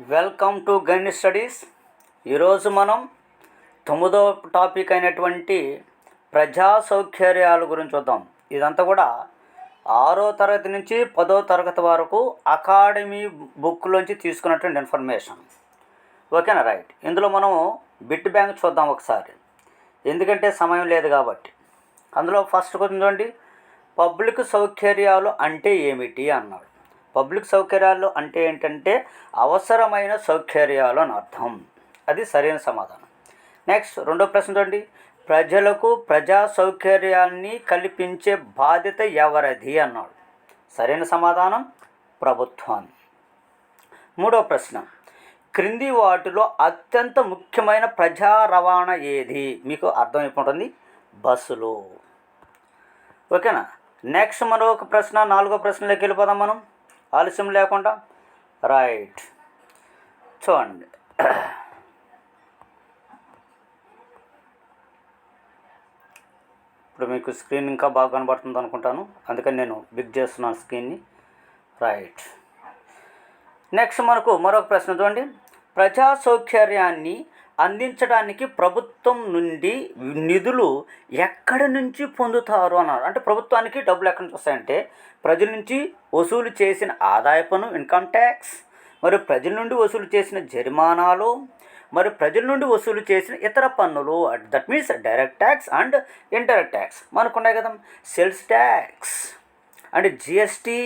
Welcome to guide studies. ఈరోజు మనం తొమ్మిదో టాపిక్ అయినటువంటి ప్రజా సౌకర్యాల గురించి చూద్దాం. ఇదంతా కూడా ఆరో తరగతి నుంచి పదో తరగతి వరకు అకాడమీ బుక్లోంచి తీసుకున్నటువంటి ఇన్ఫర్మేషన్. ఓకేనా? రైట్. ఇందులో మనం బిట్ బ్యాంక్ చూద్దాం ఒకసారి. ఎందుకంటే సమయం లేదు కాబట్టి. అందులో ఫస్ట్ కొంచెం చూడండి. పబ్లిక్ సౌకర్యాలు అంటే ఏమిటి? అన్నాడు. పబ్లిక్ సౌకర్యాలు అంటే ఏంటంటే అవసరమైన సౌకర్యాలు అని అర్థం. అది సరైన సమాధానం. నెక్స్ట్ రెండో ప్రశ్న చూడండి. ప్రజలకు ప్రజా సౌకర్యాన్ని కల్పించే బాధ్యత ఎవరిది అన్నాడు. సరైన సమాధానం ప్రభుత్వం. మూడో ప్రశ్న. క్రింది వాటిలో అత్యంత ముఖ్యమైన ప్రజా రవాణా ఏది? మీకు అర్థమైపోతుంది. బస్సులు. ఓకేనా? నెక్స్ట్ మరొక ప్రశ్న నాలుగో ప్రశ్నలోకి వెళ్ళిపోదాం మనం. ఆలస్యం లేకుండా రైట్. చూడండి. ఇప్పుడు మీకు స్క్రీన్ ఇంకా బాగా కనబడుతుంది అనుకుంటాను. అందుకని నేను బిగ్ చేస్తున్నాను స్క్రీన్ని రైట్. నెక్స్ట్ మనకు మరొక ప్రశ్న చూడండి. ప్రజా సౌకర్యాన్ని అందించడానికి ప్రభుత్వం నుండి నిధులు ఎక్కడి నుంచి పొందుతారు అన్నారు. అంటే ప్రభుత్వానికి డబ్బులు ఎక్కడి నుంచి వస్తాయంటే ప్రజల నుంచి వసూలు చేసిన ఆదాయ పన్ను ఇన్కమ్ ట్యాక్స్ మరి ప్రజల నుండి వసూలు చేసిన జరిమానాలు మరి ప్రజల నుండి వసూలు చేసిన ఇతర పన్నులు that means direct tax and indirect tax మనకున్నాయి కదా. Sales tax and GST.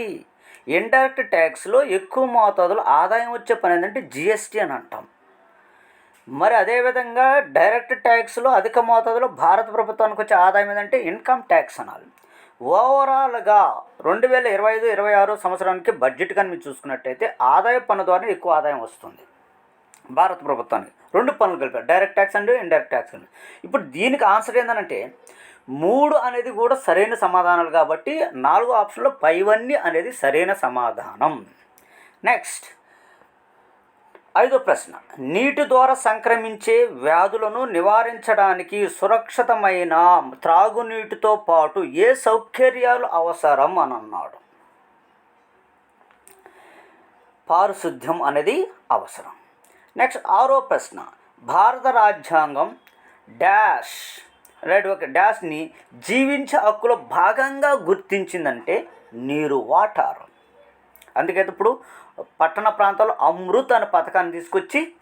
Indirect ట్యాక్స్లో ఎక్కువ మోతాదులో ఆదాయం వచ్చే పని ఏంటంటే జిఎస్టీ అని అంటాం. మరి అదేవిధంగా డైరెక్ట్ ట్యాక్స్లో అధిక మోతాదులో భారత ప్రభుత్వానికి వచ్చే ఆదాయం ఏంటంటే ఇన్కమ్ ట్యాక్స్ అనాలి. ఓవరాల్గా రెండు వేల ఇరవై ఐదు ఇరవై ఆరు సంవత్సరానికి బడ్జెట్ కానీ మీరు చూసుకున్నట్టయితే ఆదాయ పన్ను ద్వారా ఎక్కువ ఆదాయం వస్తుంది భారత ప్రభుత్వానికి. రెండు పనులు కలిపారు. Direct tax and indirect tax అండి. ఇప్పుడు దీనికి ఆన్సర్ ఏంటంటే మూడు అనేది కూడా సరైన సమాధానాలు కాబట్టి నాలుగో ఆప్షన్లో పైవన్నీ అనేది సరైన సమాధానం. నెక్స్ట్ ఐదో ప్రశ్న. నీటి ద్వారా సంక్రమించే వ్యాధులను నివారించడానికి సురక్షితమైన త్రాగునీటితో పాటు ఏ సౌకర్యాలు అవసరం అని అన్నాడు. పారిశుద్ధ్యం అనేది అవసరం. నెక్స్ట్ ఆరో ప్రశ్న. భారత రాజ్యాంగం డాష్ రైట్ ఒక డాష్ని జీవించే హక్కులో భాగంగా గుర్తించిందంటే నీరు వాటర్. అందుకైతే ఇప్పుడు పట్టణ ప్రాంతాల్లో అమృత్ అనే పథకాన్ని తీసుకొచ్చి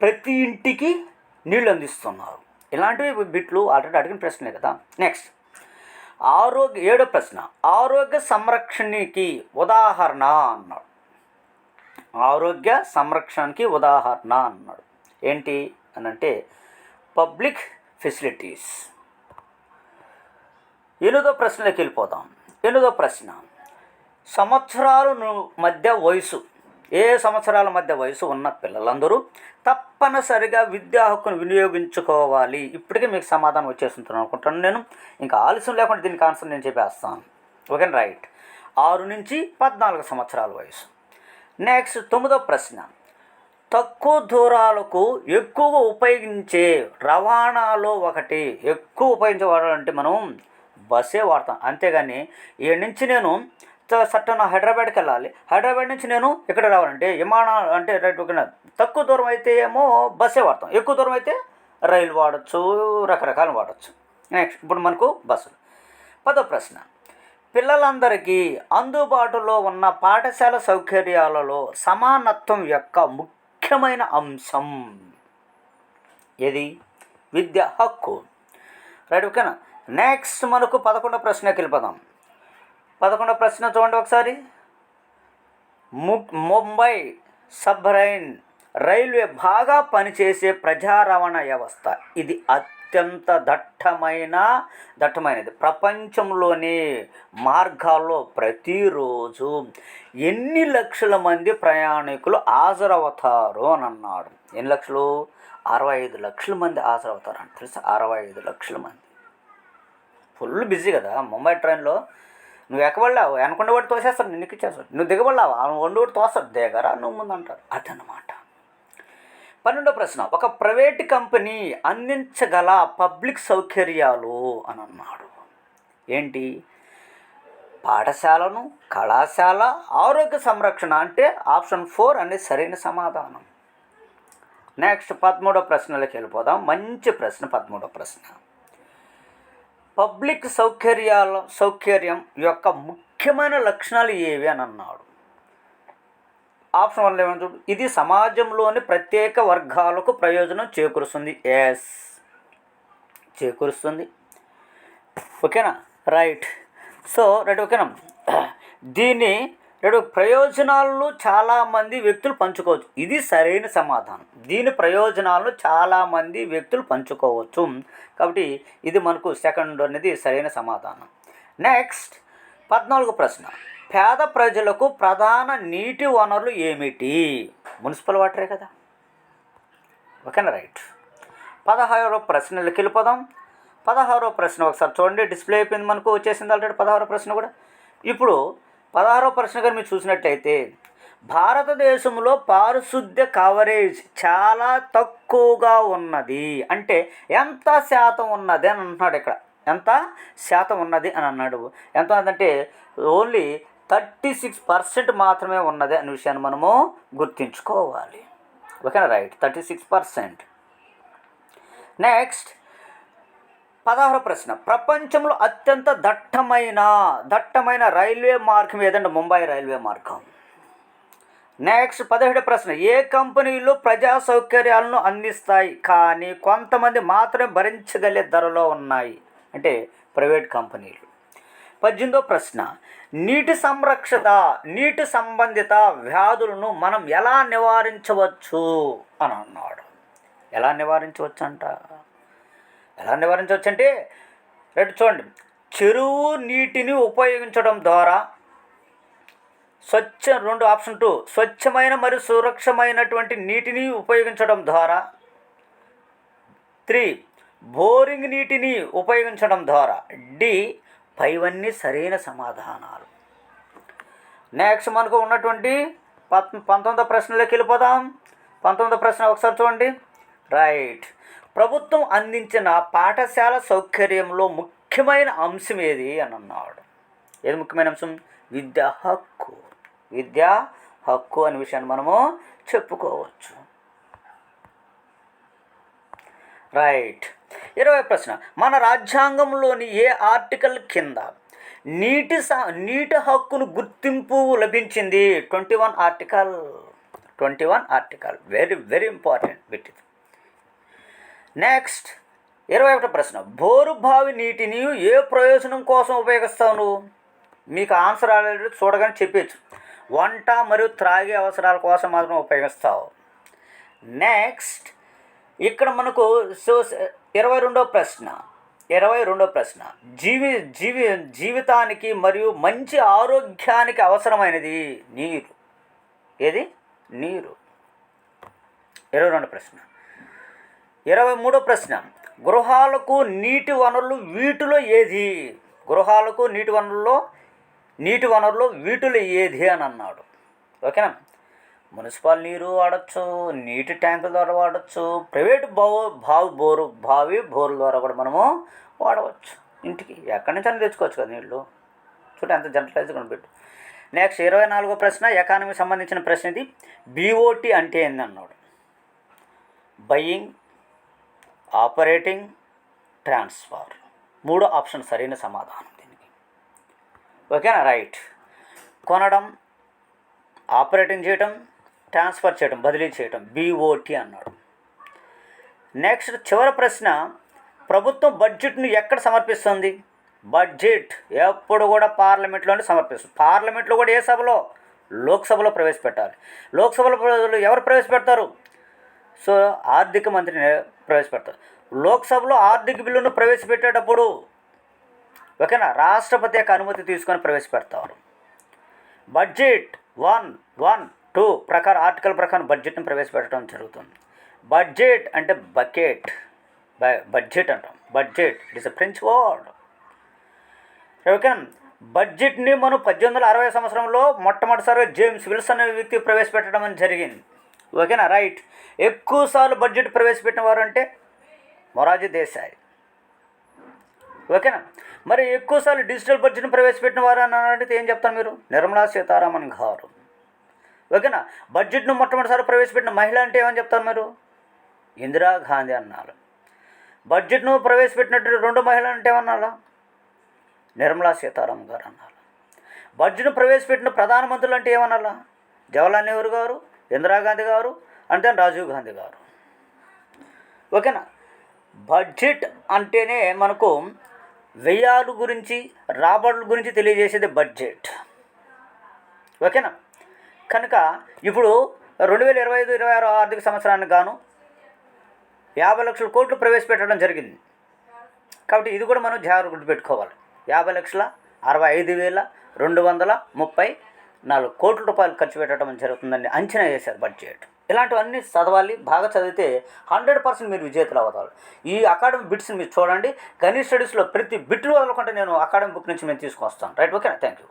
ప్రతి ఇంటికి నీళ్ళు అందిస్తున్నారు. ఇలాంటివి బిట్లు ఆల్రెడీ అడిగిన ప్రశ్నే కదా. నెక్స్ట్ ఆరోగ్య ఏడో ప్రశ్న. ఆరోగ్య సంరక్షణకి ఉదాహరణ అన్నాడు. ఆరోగ్య సంరక్షణకి ఉదాహరణ అన్నాడు. ఏంటి అని అంటే పబ్లిక్ ఫెసిలిటీస్. ఎనిమిదో ప్రశ్నలోకి వెళ్ళిపోదాం. ఎనిమిదో ప్రశ్న. సంవత్సరాలు మధ్య వయసు. ఏ సంవత్సరాల మధ్య వయసు ఉన్న పిల్లలందరూ తప్పనిసరిగా విద్యా హక్కును వినియోగించుకోవాలి. ఇప్పటికే మీకు సమాధానం వచ్చేస్తుంటాను అనుకుంటాను నేను. ఇంకా ఆలస్యం లేకుండా దీనికి ఆన్సర్ నేను చెప్పేస్తాను. ఓకే రైట్ ఆరు నుంచి పద్నాలుగు సంవత్సరాల వయసు. నెక్స్ట్ తొమ్మిదో ప్రశ్న. తక్కువ దూరాలకు ఎక్కువ ఉపయోగించే రవాణాలో ఒకటి ఎక్కువ ఉపయోగించే వాడాలంటే మనం బస్సే వాడతాం. అంతేగాని ఈ నుంచి నేను సట్టన హైదరాబాద్కి వెళ్ళాలి. హైదరాబాద్ నుంచి నేను ఇక్కడ రావాలంటే విమానం అంటే రైట్ తక్కువ దూరం అయితే ఏమో బస్సే వాడతాం. ఎక్కువ దూరం అయితే రైలు వాడచ్చు రకరకాలు వాడచ్చు. నెక్స్ట్ ఇప్పుడు మనకు బస్సులు. పదో ప్రశ్న. పిల్లలందరికీ అందుబాటులో ఉన్న పాఠశాల సౌకర్యాలలో సమానత్వం యొక్క ముఖ్యమైన అంశం ఏది? విద్య హక్కు. రైట్ ఓకేనా నెక్స్ట్ మనకు పదకొండో ప్రశ్నకి వెళ్ళిపోదాం. పదకొండవ ప్రశ్న చూడండి ఒకసారి. ము- ముంబై సబ్రైన్ రైల్వే బాగా పనిచేసే ప్రజా రవాణా వ్యవస్థ. ఇది అత్యంత దట్టమైన దట్టమైనది. ప్రపంచంలోని మార్గాల్లో ప్రతిరోజు ఎన్ని లక్షల మంది ప్రయాణికులు హాజరవుతారు అని అన్నాడు ఎన్ని లక్షలు? అరవై ఐదు లక్షల మంది హాజరవుతారు అని తెలుసా? అరవై ఐదు లక్షల మంది. ఫుల్ బిజీ కదా ముంబై ట్రైన్లో. నువ్వు ఎక్కబడలేవు. వెనకుండా వాడు తోసేస్తాడు నిన్ను ఎక్కిచ్చేస్తాడు. నువ్వు దిగబడలేవు? ఆ వండు వాడు తోస్తాడు. దిగరా నువ్వు ముందు అంటాడు అదనమాట పన్నెండో ప్రశ్న. ఒక ప్రైవేట్ కంపెనీ అందించగల పబ్లిక్ సౌకర్యాలు అని అన్నాడు ఏంటి? పాఠశాలను కళాశాల ఆరోగ్య సంరక్షణ అంటే ఆప్షన్ ఫోర్ అనేది సరైన సమాధానం. నెక్స్ట్ పదమూడో ప్రశ్నలోకి వెళ్ళిపోదాం. మంచి ప్రశ్న పదమూడో ప్రశ్న. పబ్లిక్ సౌకర్యాల సౌకర్యం యొక్క ముఖ్యమైన లక్షణాలు ఏవి అని అన్నాడు. ఆప్షన్ వన్ ఏమైనా చూడు. ఇది సమాజంలోని ప్రత్యేక వర్గాలకు ప్రయోజనం చేకూరుస్తుంది. ఎస్ చేకూరుస్తుంది. ఓకేనా? రైట్ సో రైట్ ఓకేనా? దీన్ని రెండు ప్రయోజనాలను చాలామంది వ్యక్తులు పంచుకోవచ్చు. ఇది సరైన సమాధానం. దీని ప్రయోజనాలను చాలామంది వ్యక్తులు పంచుకోవచ్చు. కాబట్టి ఇది మనకు సెకండ్ అనేది సరైన సమాధానం. నెక్స్ట్ పద్నాలుగు ప్రశ్న. పేద ప్రజలకు ప్రధాన నీటి వనరులు ఏమిటి? మున్సిపల్ వాటరే కదా. ఓకేనా? రైట్. పదహారో ప్రశ్నలకు వెళ్ళిపోదాం. పదహారో ప్రశ్న ఒకసారి చూడండి. డిస్ప్లే అయిపోయింది మనకు. వచ్చేసింది ఆల్రెడీ పదహారో ప్రశ్న కూడా. ఇప్పుడు పదహారో ప్రశ్న కానీ మీరు చూసినట్టయితే భారతదేశంలో పారిశుద్ధ్య కవరేజ్ చాలా తక్కువగా ఉన్నది. అంటే ఎంత శాతం ఉన్నది అని అంటున్నాడు ఇక్కడ. ఎంత శాతం ఉన్నది అని అన్నాడు. ఎంత ఉన్నదంటే ఓన్లీ థర్టీ సిక్స్ పర్సెంట్ మాత్రమే ఉన్నది అనే విషయాన్ని మనము గుర్తుంచుకోవాలి. ఓకేనా? Right. Thirty six percent. Next పదహారు ప్రశ్న. ప్రపంచంలో అత్యంత దట్టమైన దట్టమైన రైల్వే మార్గం ఏదంటే ముంబై రైల్వే మార్గం. నెక్స్ట్ పదిహేడు ప్రశ్న. ఏ కంపెనీలు ప్రజా సౌకర్యాలను అందిస్తాయి? కానీ కొంతమంది మాత్రమే భరించగలిగే ధరలో ఉన్నాయి. అంటే ప్రైవేట్ కంపెనీలు. పద్దెనిమిదో ప్రశ్న. నీటి సంరక్షత నీటి సంబంధిత వ్యాధులను మనం ఎలా నివారించవచ్చు? అని అన్నాడు. ఎలా నివారించవచ్చు అంట ఎలా నివారించవచ్చు అంటే రైట్ చూడండి. చెరువు నీటిని ఉపయోగించడం ద్వారా స్వచ్ఛ రెండు ఆప్షన్ టూ స్వచ్ఛమైన మరియు సురక్షమైనటువంటి నీటిని ఉపయోగించడం ద్వారా త్రీ బోరింగ్ నీటిని ఉపయోగించడం ద్వారా డి పైవన్నీ సరైన సమాధానాలు. నెక్స్ట్ మనకు ఉన్నటువంటి పంతొమ్మిదో ప్రశ్నలోకి వెళ్ళిపోదాం. పంతొమ్మిదో ప్రశ్న ఒకసారి చూడండి. రైట్. ప్రభుత్వం అందించిన పాఠశాల సౌకర్యంలో ముఖ్యమైన అంశం ఏది అని అన్నాడు. ఏది ముఖ్యమైన అంశం? విద్యా హక్కు. విద్యా హక్కు అనే విషయాన్ని మనము చెప్పుకోవచ్చు. రైట్. ఇరవై ప్రశ్న. మన రాజ్యాంగంలోని ఏ ఆర్టికల్ కింద నీటి సా నీటి హక్కును గుర్తింపు లభించింది? Twenty one article. Twenty one article. Very very important. Bit next ఇరవై ఒకటి ప్రశ్న. బోరుబావి నీటిని ఏ ప్రయోజనం కోసం ఉపయోగిస్తావు నువ్వు? మీకు ఆన్సర్ ఆల్రెడీ చూడగానే చెప్పచ్చు వంట మరియు త్రాగే అవసరాల కోసం మాత్రం ఉపయోగిస్తావు. నెక్స్ట్ ఇక్కడ మనకు సో ఇరవై రెండో ప్రశ్న. ఇరవై రెండో ప్రశ్న. జీవి జీవి జీవితానికి మరియు మంచి ఆరోగ్యానికి అవసరమైనది నీరు. ఏది? నీరు. ఇరవై రెండు ప్రశ్న. ఇరవై మూడో ప్రశ్న. గృహాలకు నీటి వనరులు వీటిలో ఏది? గృహాలకు నీటి వనరుల్లో నీటి వనరులు వీటిలో ఏది అని అన్నాడు. ఓకేనా? మున్సిపల్ నీరు వాడచ్చు నీటి ట్యాంకుల ద్వారా వాడచ్చు ప్రైవేట్ బావు బావి బోరు బావి బోర్ల ద్వారా కూడా మనము వాడవచ్చు. ఇంటికి ఎక్కడి నుంచి అని తెచ్చుకోవచ్చు కదా నీళ్ళు చూడండి ఎంత జనరలైజ్ కనిపెట్టు నెక్స్ట్ ఇరవై నాలుగో ప్రశ్న ఎకానమీ సంబంధించిన ప్రశ్న ఇది. బీఓటీ అంటే ఏంది అన్నాడు. Buying operating transfer. మూడో ఆప్షన్ సరైన సమాధానం దీనికి. ఓకేనా? రైట్. కొనడం ఆపరేటింగ్ చేయటం ట్రాన్స్ఫర్ చేయటం బదిలీ చేయటం బీఓటీ అన్నాడు. నెక్స్ట్ చివరి ప్రశ్న ప్రభుత్వం బడ్జెట్ను ఎక్కడ సమర్పిస్తుంది? బడ్జెట్ ఎప్పుడు కూడా పార్లమెంట్లోనే సమర్పిస్తుంది. పార్లమెంట్లో కూడా ఏ సభలో? లోక్సభలో ప్రవేశపెట్టాలి. లోక్సభలో ఎవరు ప్రవేశపెడతారు? సో ఆర్థిక మంత్రిని ప్రవేశపెడతారు. లోక్సభలో ఆర్థిక బిల్లును ప్రవేశపెట్టేటప్పుడు ఓకేనా? రాష్ట్రపతి యొక్క అనుమతి తీసుకొని ప్రవేశపెడతారు. బడ్జెట్ వన్ వన్ టూ ప్రకారం ఆర్టికల్ ప్రకారం బడ్జెట్ను ప్రవేశపెట్టడం జరుగుతుంది. బడ్జెట్ అంటే బకెట్. బ- బడ్జెట్ అంటాం. Budget it is a French word. Okay బడ్జెట్ని మనం పద్దెనిమిది వందల అరవై సంవత్సరంలో మొట్టమొదటిసారిగా జేమ్స్ విల్సన్ అనే వ్యక్తి ప్రవేశపెట్టడం అని జరిగింది. ఓకేనా? రైట్. ఎక్కువసార్లు బడ్జెట్ ప్రవేశపెట్టిన వారు అంటే మొరాజీ దేశాయ్. ఓకేనా? మరి ఎక్కువసార్లు డిజిటల్ బడ్జెట్ను ప్రవేశపెట్టిన వారు అన్నారంటే ఏం చెప్తారు మీరు? నిర్మలా సీతారామన్ గారు. ఓకేనా? బడ్జెట్ను మొట్టమొదటిసారి ప్రవేశపెట్టిన మహిళ అంటే ఏమని చెప్తారు మీరు? ఇందిరాగాంధీ అన్నారు. బడ్జెట్ను ప్రవేశపెట్టినట్టు రెండు మహిళలు అంటే ఏమన్నారా నిర్మలా సీతారామన్ గారు అన్నారు. బడ్జెట్ను ప్రవేశపెట్టిన ప్రధానమంత్రులు అంటే ఏమన్నారా జవహర్లాల్ నెహ్రూ గారు ఇందిరాగాంధీ గారు అంటే రాజీవ్ గాంధీ గారు. ఓకేనా? బడ్జెట్ అంటేనే మనకు వ్యయాలు గురించి రాబడుల గురించి తెలియజేసేది బడ్జెట్. ఓకేనా? కనుక ఇప్పుడు రెండు వేల ఇరవై ఐదు ఇరవై ఆరు ఆర్థిక సంవత్సరానికి గాను యాభై లక్షల కోట్లు ప్రవేశపెట్టడం జరిగింది. కాబట్టి ఇది కూడా మనం జాగ్రత్త గుర్తుపెట్టుకోవాలి. యాభై లక్షల అరవై ఐదు వేల రెండు వందల ముప్పై నాలుగు కోట్ల రూపాయలు ఖర్చు పెట్టడం జరుగుతుందని అంచనా వేశారు బడ్జెట్. ఇలాంటివన్నీ చదవాలి బాగా చదివితే హండ్రెడ్ పర్సెంట్ మీరు విజేతలు అవుతారు. ఈ అకాడమిక్ బిట్స్ని మీరు చూడండి. గణేష్ స్టడీస్లో ప్రతి బిట్ వదలకుండా నేను అకాడమిక్ బుక్ నుంచి మేము తీసుకొస్తాను. రైట్ ఓకేనా? Thank you